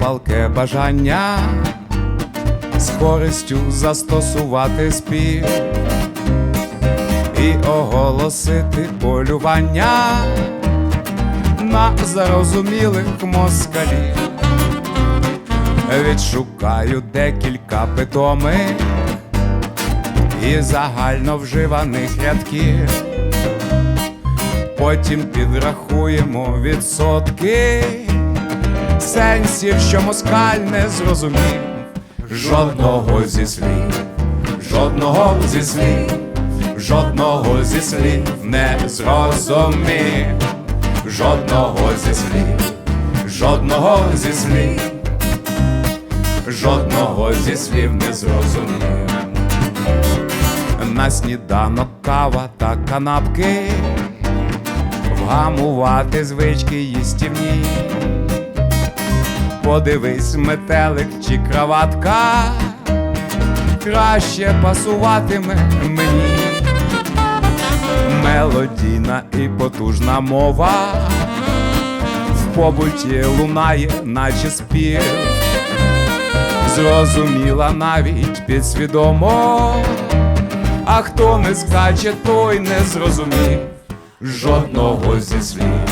палке бажання з користю застосувати спів і оголосити полювання на зарозумілих москалів. Відшукаю декілька питомих і загально вживаних рядків. Потім підрахуємо відсотки сенсів, що москаль не зрозумів. Жодного зі слів, жодного зі слів, жодного зі слів не зрозумів, жодного зі слів, жодного зі слів, жодного зі слів не зрозумів. На сніданок кава та канапки, вгамувати звички їстівні. Подивись, метелик чи краватка, краще пасуватиме мені. Мелодійна і потужна мова в побуті лунає, наче спів, зрозуміла навіть підсвідомо, а хто не скаче, той не зрозумів. Жодного зі слів,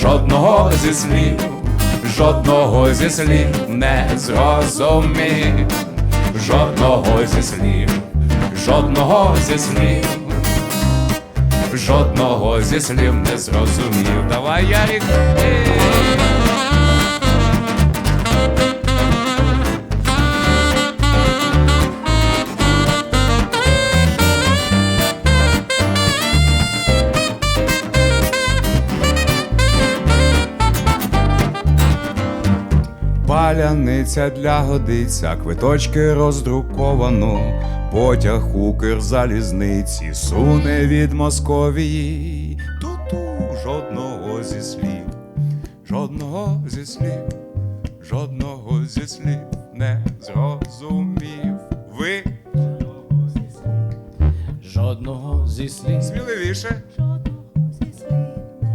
жодного зі слів, жодного зі слів не зрозумів, жодного зі слів, жодного зі слів, жодного зі слів не зрозумів. Давай, Ярик. Паляниця для годиця, квиточки роздруковано, потяг Укрзалізниці суне від Московії. Ту-ту, жодного зі слів, жодного зі слів, жодного зі слів не зрозумів. Ви Жодного зі слів. сміливіше.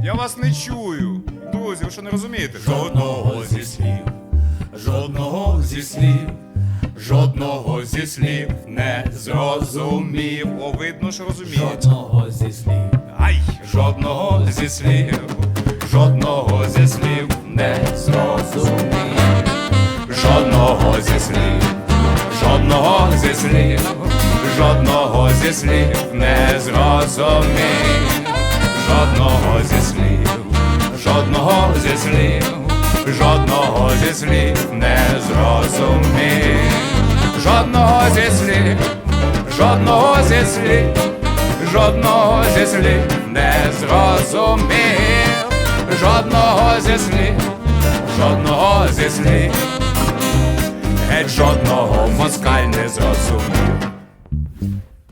Я вас не чую. Друзі, ви що не розумієте? Жодного зі слів, жодного зі слів, жодного зі слів не зрозумів. О, видно, що розумієте. Жодного зі слів. Ай! Жодного зі слів, жодного зі слів не зрозумів. Жодного зі слів, жодного зі слів, жодного зі слів не зрозумів. Жодного зі слів, жодного зі слів, зі слів не зрозумів. Жодного зі слів, жодного зі слів, жодного зі слів не зрозумів. Жодного зі слів, жодного зі слів, геть жодного москаль не зрозумів.